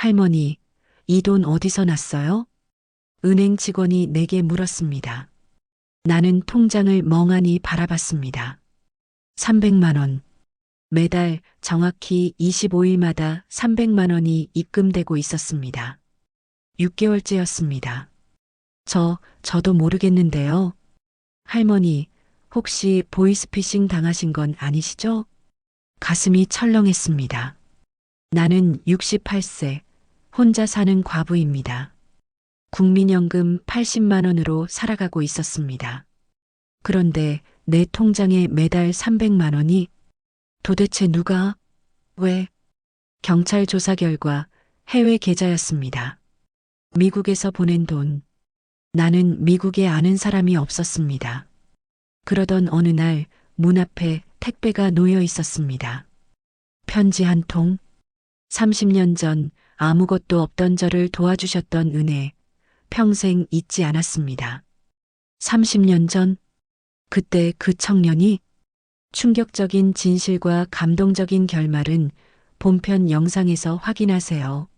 할머니, 이 돈 어디서 났어요? 은행 직원이 내게 물었습니다. 나는 통장을 멍하니 바라봤습니다. 300만 원. 매달 정확히 25일마다 300만 원이 입금되고 있었습니다. 6개월째였습니다. 저, 저도 모르겠는데요. 할머니, 혹시 보이스피싱 당하신 건 아니시죠? 가슴이 철렁했습니다. 나는 68세, 혼자 사는 과부입니다. 국민연금 80만 원으로 살아가고 있었습니다. 그런데 내 통장에 매달 300만 원이 도대체 누가, 왜? 경찰 조사 결과 해외 계좌였습니다. 미국에서 보낸 돈. 나는 미국에 아는 사람이 없었습니다. 그러던 어느 날 문 앞에 택배가 놓여 있었습니다. 편지 한 통. 30년 전 아무것도 없던 저를 도와주셨던 은혜. 평생 잊지 않았습니다. 30년 전, 그때 그 청년이 충격적인 진실과 감동적인 결말은 본편 영상에서 확인하세요.